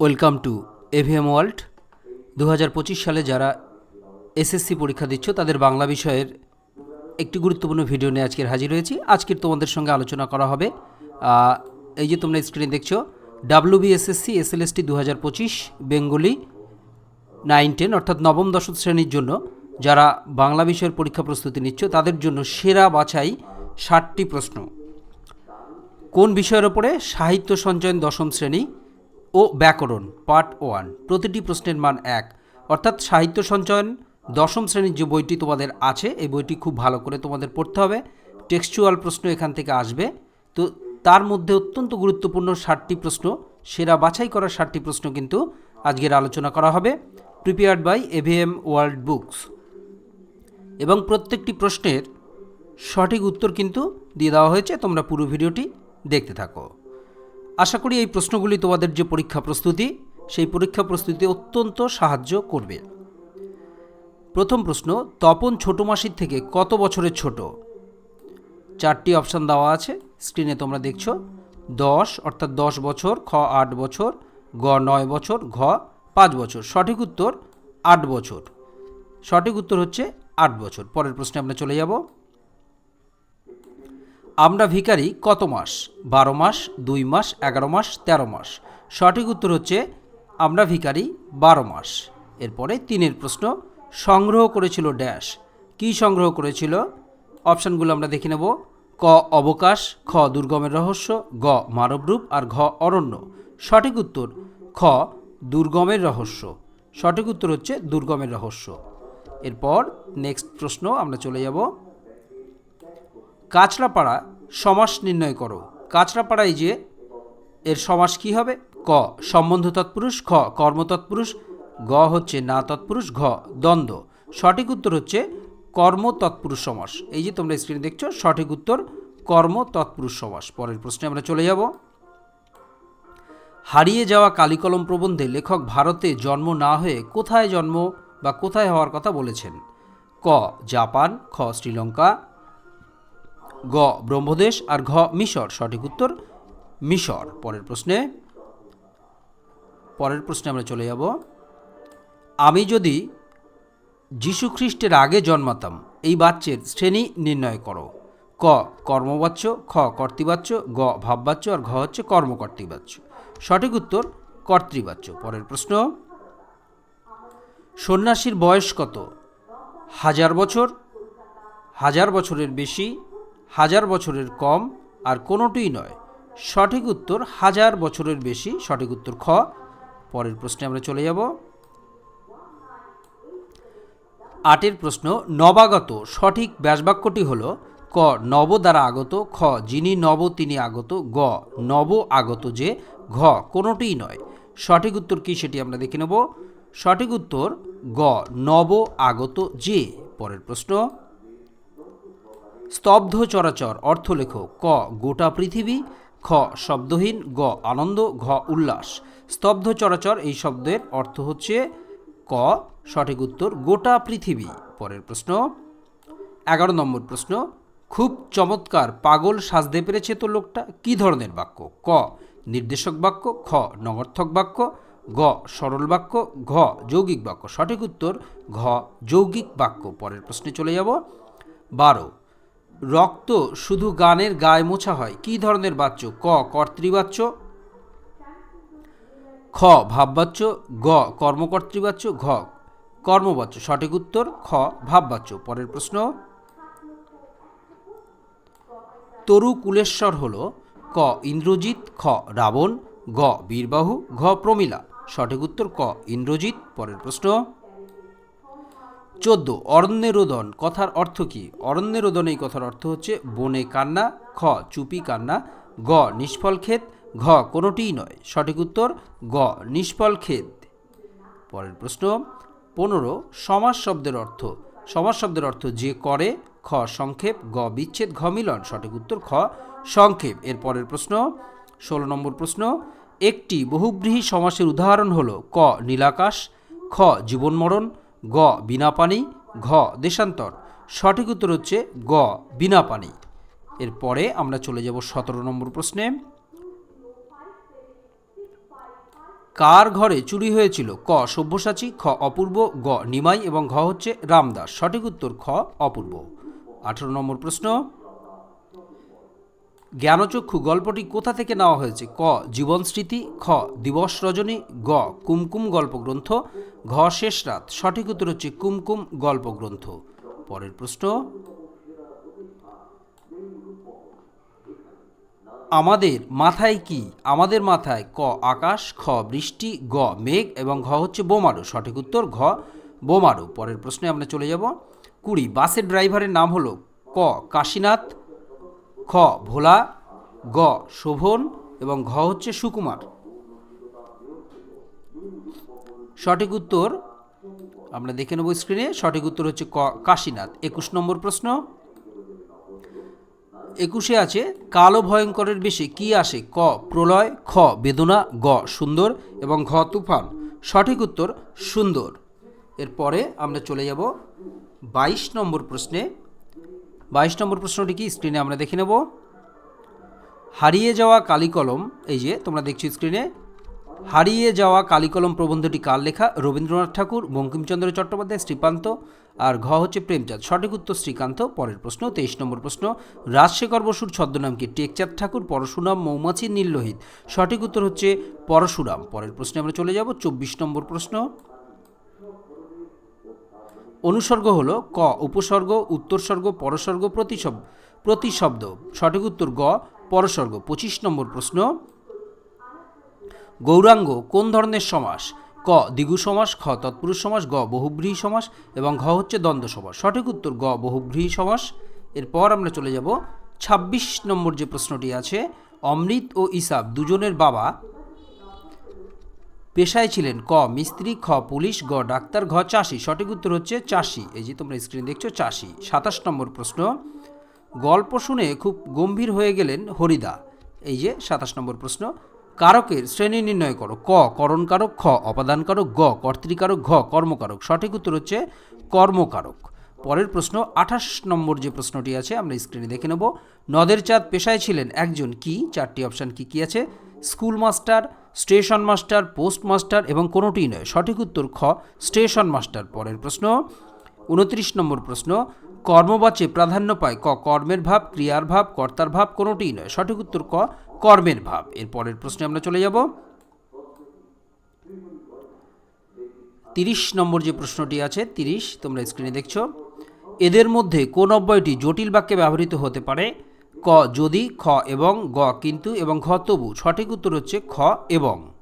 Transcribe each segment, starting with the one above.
Welcome to EVM world. দু হাজার পঁচিশ সালে যারা এসএসসি পরীক্ষা দিচ্ছ, তাদের বাংলা বিষয়ের একটি গুরুত্বপূর্ণ ভিডিও নিয়ে আজকের হাজির হয়েছি। আজকের তোমাদের সঙ্গে আলোচনা করা হবে এই যে তোমরা স্ক্রিনে দেখছ ডাব্লিউ বিএসএসসি এসএলএসটি দু হাজার পঁচিশ, বেঙ্গলি নাইন টেন, অর্থাৎ নবম দশম শ্রেণির জন্য যারা বাংলা বিষয়ের পরীক্ষা প্রস্তুতি নিচ্ছ, তাদের জন্য সেরা বাছাই ষাটটি প্রশ্ন। কোন বিষয়ের ওপরে সাহিত্য সঞ্চয়ন দশম শ্রেণি ও ব্যাকরণ, পার্ট ওয়ান, প্রতিটি প্রশ্নের মান এক। অর্থাৎ সাহিত্য সঞ্চয়ন, দশম শ্রেণির যে বইটি তোমাদের আছে, এই বইটি খুব ভালো করে তোমাদের পড়তে হবে। টেক্সচুয়াল প্রশ্ন এখান থেকে আসবে। তো তার মধ্যে অত্যন্ত গুরুত্বপূর্ণ ষাটটি প্রশ্ন, সেরা বাছাই করা ষাটটি প্রশ্ন কিন্তু আজকের আলোচনা করা হবে। Prepared by AVM world books. এবং প্রত্যেকটি প্রশ্নের সঠিক উত্তর কিন্তু দিয়ে দেওয়া হয়েছে। তোমরা পুরো ভিডিওটি দেখতে থাকো। আশা করি এই প্রশ্নগুলি তোমাদের যে পরীক্ষা প্রস্তুতি, সেই পরীক্ষা প্রস্তুতি অত্যন্ত সাহায্য করবে। প্রথম প্রশ্ন, তপন ছোট মাসির থেকে কত বছরের ছোট? চারটি অপশান দেওয়া আছে, স্ক্রিনে তোমরা দেখছ। দশ, অর্থাৎ দশ বছর, খ আট বছর, গ নয় বছর, ঘ পাঁচ বছর। সঠিক উত্তর, আট বছর। সঠিক উত্তর হচ্ছে আট বছর। পরের প্রশ্নে আমরা চলে যাব। আমরা ভিখারি কত মাস? বারো মাস, দুই মাস, এগারো মাস, তেরো মাস। সঠিক উত্তর হচ্ছে, আমরা ভিখারি বারো মাস। এরপরে তিনের প্রশ্ন, সংগ্রহ করেছিল ড্যাশ। কি সংগ্রহ করেছিল? অপশানগুলো আমরা দেখে নেব। ক, অবকাশ, খ, দুর্গমের রহস্য, গ, মানবরূপ, আর ঘ, অরণ্য। সঠিক উত্তর, খ, দুর্গমের রহস্য। সঠিক উত্তর হচ্ছে দুর্গমের রহস্য। এরপর নেক্সট প্রশ্ন, আমরা চলে যাব। কাঁচরাপাড়া সমাস নির্ণয় করো। কাঁচরাপাড়ায় যে এর সমাস কি হবে? ক, সম্বন্ধ তৎপুরুষ, খ কর্ম তৎপুরুষ গ হচ্ছে না তৎপুরুষ, ঘ, দ্বন্দ্ব। সঠিক উত্তর হচ্ছে কর্ম তৎপুরুষ সমাস। এই যে তোমরা স্ক্রিনে দেখছ, সঠিক উত্তর কর্ম তৎপুরুষ সমাস। পরের প্রশ্নে আমরা চলে যাব। হারিয়ে যাওয়া কালিকলম প্রবন্ধে লেখক ভারতে জন্ম না হয়ে কোথায় জন্ম বা কোথায় হওয়ার কথা বলেছেন? ক, জাপান, খ, শ্রীলঙ্কা গ, ব্রহ্মদেশ আর ঘ, মিশর। সঠিক উত্তর, মিশর। পরের প্রশ্নে পরের প্রশ্নে আমরা চলে যাব। আমি যদি যীশু খ্রিস্টের আগে জন্মাতাম, এই বাচ্চের শ্রেণি নির্ণয় করো। ক, কর্মবাচ্য, খ, কর্তৃবাচ্য, গ, ভাববাচ্য আর ঘ হচ্ছে কর্মকর্তৃবাচ্য। সঠিক উত্তর, কর্তৃবাচ্য। পরের প্রশ্ন, সন্ন্যাসীর বয়স কত? হাজার বছর? হাজার বছরের বেশি? হাজার বছরের কম আর কোনোটিই নয়। সঠিক উত্তর হাজার বছরের বেশি। সঠিক উত্তর খ। পরের প্রশ্নে আমরা চলে যাব। আটের প্রশ্ন, নবাগত সঠিক ব্যাসবাক্যটি হল ক, নব দ্বারা আগত, খ, যিনি নব, তিনি আগত, গ, নব আগত যে, ঘ, কোনোটিই নয়। সঠিক উত্তর কি সেটি আমরা দেখে নেব। সঠিক উত্তর, গ, নব আগত যে। পরের প্রশ্ন স্তব্ধ চরাচর অর্থ লেখো ক, গোটা পৃথিবী, খ, শব্দহীন, গ, আনন্দ, ঘ, উল্লাস। স্তব্ধ চরাচর এই শব্দের অর্থ হচ্ছে, ক, সঠিক উত্তর, গোটা পৃথিবী। পরের প্রশ্ন, এগারো নম্বর প্রশ্ন, খুব চমৎকার পাগল সাজতে পেরেছে তো লোকটা? কি ধরনের বাক্য? ক, নির্দেশক বাক্য, খ, নগর্থক বাক্য, গ, সরল বাক্য, ঘ, যৌগিক বাক্য। সঠিক উত্তর, ঘ, যৌগিক বাক্য। পরের প্রশ্নে চলে যাব। বারো রক্ত শুধু গানের গায়ে মোছা হয়। কি ধরনের বাচ্য? ক, কর্তৃবাচ্য। খ, ভাববাচ্য। গ, কর্মকর্তৃবাচ্য। ঘ, কর্মবাচ্য। সঠিক উত্তর, খ, ভাববাচ্য। পরের প্রশ্ন। তরু কুলেশ্বর হল ক, ইন্দ্রজিৎ, খ, রাবণ, গ, বীরবাহু, ঘ, প্রমীলা। সঠিক উত্তর, ক, ইন্দ্রজিৎ। পরের প্রশ্ন। চোদ্দ, অরণ্যরোদন। কথার অর্থ কি? অরণ্যরোদন এই কথার অর্থ হচ্ছে বনে কান্না, খ, চুপি কান্না, গ, নিষ্ফল ক্ষেত, ঘ, কোনোটিই নয়। সঠিক উত্তর, গ, নিষ্ফল ক্ষেত। পরের প্রশ্ন, পনেরো সমাজ শব্দের অর্থ। সমাজ শব্দের অর্থ যে করে, খ, সংক্ষেপ, গ, বিচ্ছেদ, ঘ, মিলন। সঠিক উত্তর, খ, সংক্ষেপ। এর পরের প্রশ্ন, ষোলো নম্বর প্রশ্ন, একটি বহুব্রীহী সমাসের উদাহরণ হল, ক, নীলাকাশ, খ, জীবনমরণ গ, বিনা পানি, ঘ, দেশান্তর। সঠিক উত্তর হচ্ছে গ, বিনা পানি। এরপরে আমরা চলে যাব সতেরো নম্বর প্রশ্নে। কার ঘরে চুরি হয়েছিল? ক, সব্যসাচী, খ, অপূর্ব, গ, নিমাই এবং ঘ হচ্ছে রামদাস। সঠিক উত্তর খ, অপূর্ব। আঠারো নম্বর প্রশ্ন। জ্ঞানচক্ষু গল্পটি কোথা থেকে নেওয়া হয়েছে? ক, জীবন স্মৃতি, খ, দিবস রজনী, গ, কুমকুম গল্পগ্রন্থ ঘ শেষ রাত, সঠিক উত্তর হচ্ছে কুমকুম গল্পগ্রন্থ। পরের প্রশ্ন, আমাদের মাথায় কি? আমাদের মাথায় ক আকাশ, খ বৃষ্টি, গ মেঘ এবং ঘ হচ্ছে বোমারু। সঠিক উত্তর, ঘ বোমারু। পরের প্রশ্নে আমরা চলে যাব। কুড়ি, বাসের ড্রাইভারের নাম হলো ক কাশীনাথ, খ ভোলা, গ শোভন এবং ঘ হচ্ছে সুকুমার। সঠিক উত্তর, আমরা দেখে নেব স্ক্রিনে সঠিক উত্তর হচ্ছে কাশীনাথ। একুশ নম্বর প্রশ্ন। একুশে আছে, কালো ভয়ঙ্করের বেশে কি আসে? ক, প্রলয়, খ, বেদনা, গ, সুন্দর এবং ঘ, তুফান। সঠিক উত্তর, সুন্দর। এরপরে আমরা চলে যাব বাইশ নম্বর প্রশ্নে। বাইশ নম্বর প্রশ্নটি কি? স্ক্রিনে আমরা দেখে নেব। হারিয়ে যাওয়া কালিকলম, এই যে তোমরা দেখছ স্ক্রিনে হারিয়ে যাওয়া কালিকলম প্রবন্ধটি কার লেখা? রবীন্দ্রনাথ ঠাকুর, বঙ্কিমচন্দ্র চট্টোপাধ্যায়, শ্রীকান্ত। আর ঘ হচ্ছে প্রেমচাঁদ। সঠিক উত্তর শ্রীকান্ত, পরের প্রশ্ন, তেইশ নম্বর প্রশ্ন। রাজশেখর বসুর ছদ্মনাম কি? টেকচাঁদ ঠাকুর, পরশুরাম, মৌমাছি, নীললোহিত। সঠিক উত্তর হচ্ছে পরশুরাম। পরের প্রশ্নে আমরা চলে যাব। চব্বিশ নম্বর প্রশ্ন। অনুসর্গ হলো ক, উপসর্গ, উত্তরসর্গ, পরসর্গ প্রতিশব্দ প্রতিশব্দ। সঠিক উত্তর গ, পরসর্গ। পঁচিশ নম্বর প্রশ্ন। গৌরাঙ্গ কোন ধরনের সমাস? ক, দ্বিগু সমাস, খ, তৎপুরুষ সমাস, গ, বহুব্রীহি সমাস এবং ঘ হচ্ছে দ্বন্দ্ব সমাস। সঠিক উত্তর, গ, বহুব্রীহি সমাস। এরপর আমরা চলে যাব ২৬ নম্বর যে প্রশ্নটি আছে, অমৃত ও ইসাব দুজনের বাবা পেশায় ছিলেন। ক, মিস্ত্রি, খ, পুলিশ, গ, ডাক্তার, ঘ, চাষি। সঠিক উত্তর হচ্ছে চাষি। এই যে তোমরা স্ক্রিনে দেখছ, চাষি। সাতাশ নম্বর প্রশ্ন, গল্প শুনে খুব গম্ভীর হয়ে গেলেন হরিদা। এই যে সাতাশ নম্বর প্রশ্ন কারকের শ্রেণি নির্ণয় করো। ক, করণকারক, খ অপাদানকারক গ, কর্তৃকারক, ঘ, কর্মকারক। সঠিক উত্তর হচ্ছে কর্মকারক। পরের প্রশ্ন, আঠাশ নম্বর যে প্রশ্নটি আছে, আমরা স্ক্রিনে দেখে নেব। নদের চাঁদ পেশায় ছিলেন একজন কি? চারটি অপশান কি কি আছে? School master station master post master এবং কোনোটিই নয়। সঠিক উত্তর খ স্টেশন মাস্টার পরের প্রশ্ন, উনত্রিশ নম্বর প্রশ্ন কর্মবাচে প্রাধান্য পায়। ক, কর্মের ভাব, ক্রিয়ার ভাব, কর্তার ভাব, কোনোটিই নয়। সঠিক উত্তর ক কর্মের ভাব। এর পরের প্রশ্নে আমরা চলে যাব। তিরিশ নম্বর যে প্রশ্নটি আছে, তিরিশ, তোমরা স্ক্রিনে দেখছ। এদের মধ্যে কোন অব্যয়টি জটিল বাক্যে ব্যবহৃত হতে পারে? ক, যদি, খ এবং গ, কিন্তু এবং ঘ, তবু। সঠিক উত্তর হচ্ছে খ এবং।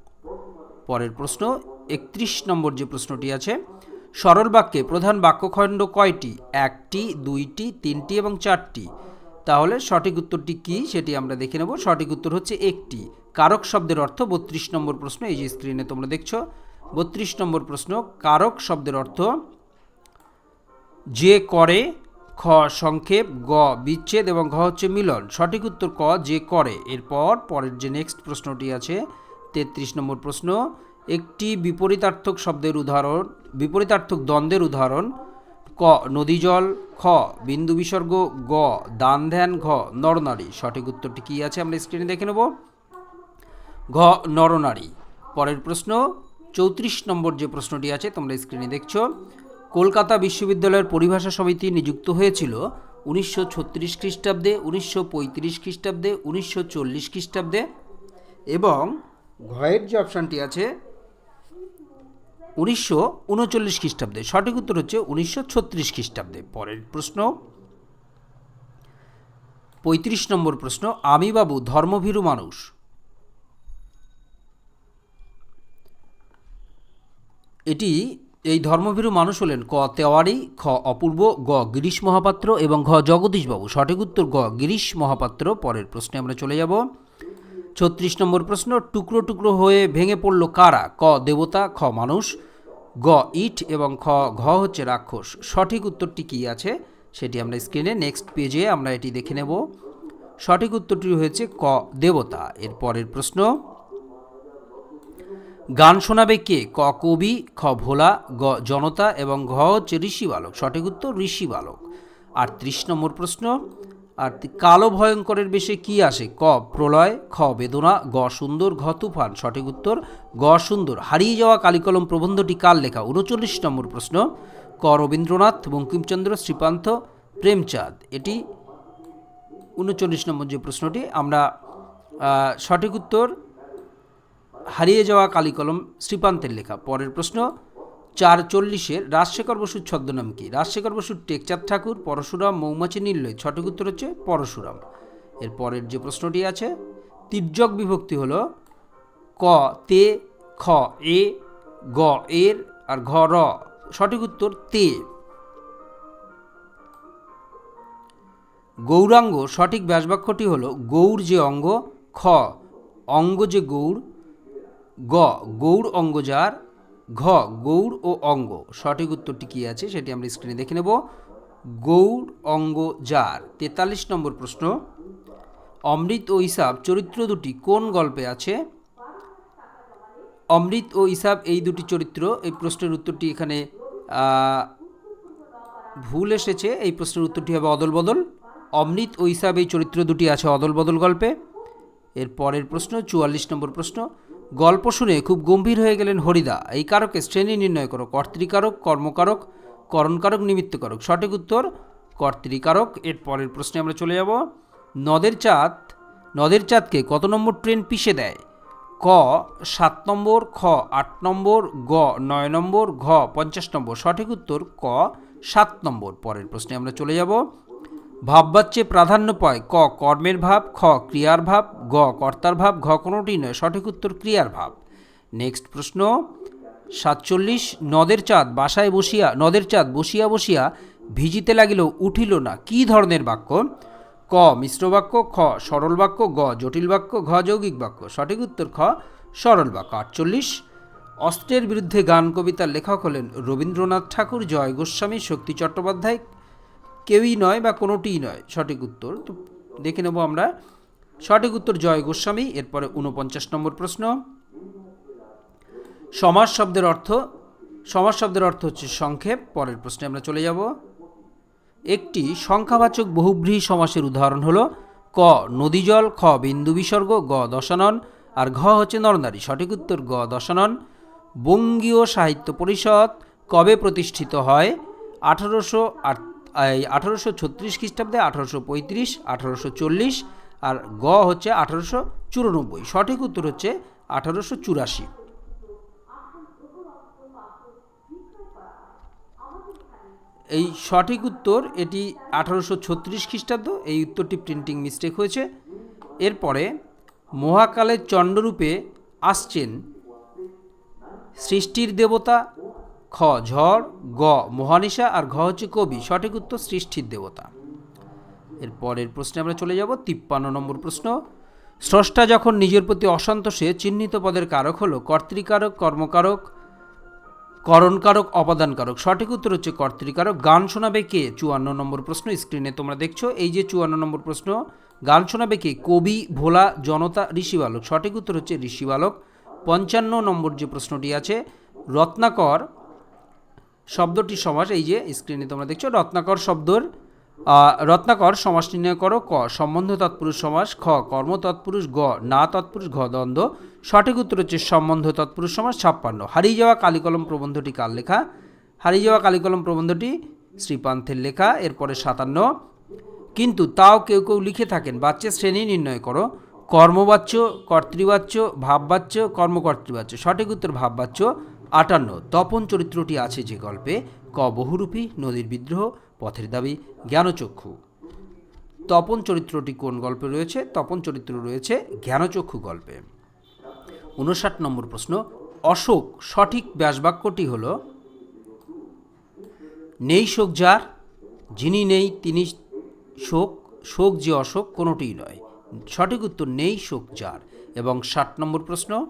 পরের প্রশ্ন, একত্রিশ নম্বর যে প্রশ্নটি আছে, সরল বাক্যে প্রধান বাক্যখণ্ড কয়টি? একটি, দুইটি, তিনটি এবং চারটি। তাহলে সঠিক উত্তরটি কি সেটি আমরা দেখে নেব। সঠিক উত্তর হচ্ছে একটি। কারক শব্দের অর্থ বত্রিশ নম্বর প্রশ্ন, এই যে স্ক্রিনে তোমরা দেখছ। বত্রিশ নম্বর প্রশ্ন, কারক শব্দের অর্থ যে করে, খ সংক্ষেপ, গ বিচ্ছেদ এবং ঘ হচ্ছে মিলন। সঠিক উত্তর ক, যে করে। এরপর পরের যে নেক্সট প্রশ্নটি আছে, তেত্রিশ নম্বর প্রশ্ন, একটি বিপরীতার্থক শব্দের উদাহরণ, বিপরীতার্থক দ্বন্দ্বের উদাহরণ ক নদী জল খ, বিন্দু বিসর্গ, গ, দান ধ্যান, ঘ, নরনারী। সঠিক উত্তরটি কী আছে আমরা স্ক্রিনে দেখে নেব। ঘ, নরনারী। পরের প্রশ্ন, চৌত্রিশ নম্বর যে প্রশ্নটি আছে তোমরা স্ক্রিনে দেখছ। কলকাতা বিশ্ববিদ্যালয়ের পরিভাষা সমিতি নিযুক্ত হয়েছিল উনিশশো ছত্রিশ খ্রিস্টাব্দে, উনিশশো পঁয়ত্রিশ খ্রিস্টাব্দে, উনিশশো চল্লিশ খ্রিস্টাব্দে। এবং ঘয়ের যে অপশানটি আছে উনিশশো উনচল্লিশ খ্রিস্টাব্দে। সঠিক উত্তর হচ্ছে উনিশশো ছত্রিশ খ্রিস্টাব্দে। পরের প্রশ্ন। পঁয়ত্রিশ নম্বর প্রশ্ন আমি বাবু ধর্মভীরু মানুষ। এটি, এই ধর্মভীরু মানুষ হলেন ক তেওয়ারি, খ অপূর্ব, গ গিরিশ মহাপাত্র এবং ঘ জগদীশবাবু। সঠিক উত্তর, গ গিরিশ মহাপাত্র। পরের প্রশ্নে আমরা চলে যাব। ছত্রিশ নম্বর প্রশ্ন, টুকরো টুকরো হয়ে ভেঙে পড়ল কারা? ক, দেবতা, খ, মানুষ, গ, ইট এবং খ, ঘ হচ্ছে রাক্ষস। সঠিক উত্তরটি কী আছে? সেটি আমরা স্ক্রিনে নেক্সট পেজে আমরা এটি দেখে নেব। সঠিক উত্তরটি হয়েছে ক, দেবতা। এর পরের প্রশ্ন, গান শোনাবে কে? ক, কবি, খ, ভোলা, গ, জনতা এবং ঘ হচ্ছে ঋষি বালক সঠিক উত্তর ঋষি বালক আর ত্রিশ নম্বর প্রশ্ন আর কালো ভয়ঙ্করের বেশে কি আসে? ক, প্রলয়, খ, বেদনা, গ, সুন্দর, ঘ, তুফান। সঠিক উত্তর, গ, সুন্দর। হারিয়ে যাওয়া কালিকলম প্রবন্ধটি কার লেখা? উনচল্লিশ নম্বর প্রশ্ন। ক, রবীন্দ্রনাথ, বঙ্কিমচন্দ্র শ্রীপান্ত প্রেমচাঁদ। এটি উনচল্লিশ নম্বর যে প্রশ্নটি, আমরা সঠিক উত্তর, হারিয়ে যাওয়া কালিকলম শ্রীপান্তের লেখা। পরের প্রশ্ন চার চল্লিশের রাজশেখর বসুর ছদ্মনাম কি? রাজশেখর বসুর টেকচাঁদ ঠাকুর, পরশুরাম, মৌমাছি নির্লয়। সঠিক উত্তর হচ্ছে পরশুরাম। এর পরের যে প্রশ্নটি আছে, তির্যক বিভক্তি হলো ক, তে, খ, এ, গ, এর আর ঘ, র। সঠিক উত্তর তে। গৌরাঙ্গ, সঠিক ব্যাসবাক্যটি হলো গৌর যে অঙ্গ, খ, অঙ্গ যে গৌর গ গৌর অঙ্গ যার ঘ গৌর ও অঙ্গ। সঠিক উত্তরটি কী আছে সেটি আমরা স্ক্রিনে দেখে নেব। গৌর অঙ্গ, যার। তেতাল্লিশ নম্বর প্রশ্ন। অমৃত ও ইসাব চরিত্র দুটি কোন গল্পে আছে? অমৃত ও ইসাব এই দুটি চরিত্র, এই প্রশ্নের উত্তরটি এখানে ভুল এসেছে। এই প্রশ্নের উত্তরটি হবে অদল বদল। অমৃত ও ইসাব এই চরিত্র দুটি আছে অদল বদল গল্পে। এর পরের প্রশ্ন, চুয়াল্লিশ নম্বর প্রশ্ন। গল্প শুনে খুব গম্ভীর হয়ে গেলেন হরিদা। এই কারকে শ্রেণি নির্ণয় করো কর্তৃকারক, কর্মকারক, করণকারক, নিমিত্তকারক। সঠিক উত্তর, কর্তৃকারক। এর পরের প্রশ্নে আমরা চলে যাব। নদের চাঁদ, নদের চাঁদকে কত নম্বর ট্রেন পিষে দেয়? ক, সাত নম্বর, খ, আট নম্বর, গ, নয় নম্বর, ঘ, পঞ্চাশ নম্বর। সঠিক উত্তর, ক, সাত নম্বর। পরের প্রশ্নে আমরা চলে যাব। ভাববাচ্যে প্রাধান্য পায় ক, কর্মের ভাব, খ, ক্রিয়ার ভাব, গ, কর্তার ভাব, ঘ কোনোটি নয়, সঠিক উত্তর ক্রিয়ার ভাব। নেক্সট প্রশ্ন, সাতচল্লিশ, নদের চাঁদ বাসায় বসিয়া, নদের চাঁদ বসিয়া বসিয়া ভিজিতে লাগিল, উঠিল না, কি ধরনের বাক্য? ক, মিশ্র বাক্য, খ, সরল বাক্য, গ, জটিল বাক্য, ঘ, যৌগিক বাক্য, সঠিক উত্তর খ, সরল বাক্য। আটচল্লিশ, অস্ত্রের বিরুদ্ধে গান কবিতার লেখক হলেন রবীন্দ্রনাথ ঠাকুর, জয় গোস্বামী, শক্তি চট্টোপাধ্যায় কেউই নয় বা কোনোটিই নয়, সঠিক উত্তর। তো দেখে নেব আমরা। সঠিক উত্তর জয় গোস্বামী, এরপরে উনপঞ্চাশ নম্বর প্রশ্ন। সমাজ শব্দের অর্থ সমাজ শব্দের অর্থ হচ্ছে সংক্ষেপ, পরের প্রশ্নে আমরা চলে যাব। একটি সংখ্যাবাচক বহুব্রীহি সমাসের উদাহরণ হলো, ক, নদী জল, খ, বিন্দু বিসর্গ, গ, দশানন, আর ঘ হচ্ছে নরনারী। সঠিক উত্তর, গ, দশানন। বঙ্গীয় সাহিত্য পরিষদ কবে প্রতিষ্ঠিত হয়? আঠারোশো আট আঠারোশো ছত্রিশ খ্রিস্টাব্দে আঠারোশো পঁয়ত্রিশ, আঠারোশো চল্লিশ আর গ হচ্ছে আঠারোশো চুরানব্বই। সঠিক উত্তর হচ্ছে আঠারোশো চুরাশি। এই সঠিক উত্তর এটি আঠারোশো ছত্রিশ খ্রিস্টাব্দ, এই উত্তরটি প্রিন্টিং মিস্টেক হয়েছে। এরপরে মহাকালের চণ্ডরূপে আসছেন সৃষ্টির দেবতা খ ঝড় গ, মহানিশা আর ঘ হচ্ছে কবি, সঠিক উত্তর সৃষ্টির দেবতা। এর পরের প্রশ্নে আমরা চলে যাব, তিপ্পান্ন নম্বর প্রশ্ন। স্রষ্টা যখন নিজের প্রতি অসন্তোষে চিহ্নিত পদের কারক হলো কর্তৃকারক, কর্মকারক, করণকারক অপাদানকারক সঠিক উত্তর হচ্ছে কর্তৃকারক। গান শোনাবে কে? চুয়ান্ন নম্বর প্রশ্ন, স্ক্রিনে তোমরা দেখছ। এই যে চুয়ান্ন নম্বর প্রশ্ন, গান শোনাবে কে? কবি, ভোলা, জনতা, ঋষিবালক। সঠিক উত্তর হচ্ছে ঋষিবালক। পঞ্চান্ন নম্বর যে প্রশ্নটি আছে, রত্নাকর শব্দটি সমাস, এই যে স্ক্রিনে তোমরা দেখছ, রত্নাকর শব্দর রত্নাকর সমাস নির্ণয় করো, ক, সম্বন্ধ তৎপুরুষ সমাস, খ কর্ম তৎপুরুষ গ, না তৎপুরুষ, ঘ, দ্বন্দ্ব। সঠিক উত্তর হচ্ছে সম্বন্ধ তৎপুরুষ সমাস, ছাপ্পান্ন। হারিয়ে যাওয়া কালিকলম প্রবন্ধটি কার লেখা? হারিয়ে যাওয়া কালিকলম প্রবন্ধটি শ্রীপান্থের লেখা, এরপরে সাতান্ন। কিন্তু তাও কেউ কেউ লিখে থাকেন, বাচ্চা শ্রেণি নির্ণয় করো। কর্মবাচ্য, কর্তৃবাচ্য, ভাববাচ্য, কর্মকর্তৃবাচ্য। সঠিক উত্তর ভাববাচ্য। আটান্ন, তপন চরিত্রটি আছে যে গল্পে ক বহুরূপী, নদীর বিদ্রোহ, পথের দাবি, জ্ঞানচক্ষু। তপন চরিত্রটি কোন গল্পে রয়েছে? তপন চরিত্র রয়েছে জ্ঞানচক্ষু গল্পে। উনষাট নম্বর প্রশ্ন, অশোক সঠিক ব্যাসবাক্যটি হল, নেই শোক যার, যিনি নেই তিনি শোক শোক যে অশোক কোনোটিই নয়। সঠিক উত্তর, নেই শোক যার। এবং ষাট নম্বর প্রশ্ন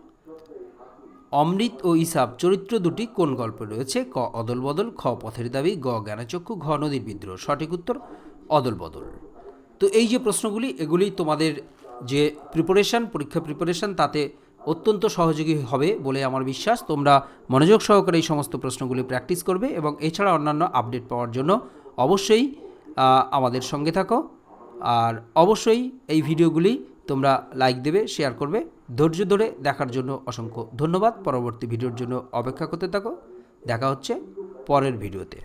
অমৃত ও ইসাব চরিত্র দুটি কোন গল্পে রয়েছে? ক, অদল বদল, খ, পথের দাবি, গ, জ্ঞানচক্ষু, ঘ, নদীর বিদ্রোহ। সঠিক উত্তর, অদল বদল। তো এই যে প্রশ্নগুলি, এগুলি তোমাদের যে প্রিপারেশন পরীক্ষা প্রিপারেশন তাতে অত্যন্ত সহযোগী হবে বলে আমার বিশ্বাস। তোমরা মনোযোগ সহকারে এই সমস্ত প্রশ্নগুলি প্র্যাকটিস করবে এবং এছাড়া অন্যান্য আপডেট পাওয়ার জন্য অবশ্যই আমাদের সঙ্গে থাকো। আর অবশ্যই এই ভিডিওগুলি তোমরা লাইক দেবে শেয়ার করবে। ধৈর্য ধরে দেখার জন্য অসংখ্য ধন্যবাদ। পরবর্তী ভিডিওর জন্য অপেক্ষা করতে থাকো। দেখা হচ্ছে পরের ভিডিওতে।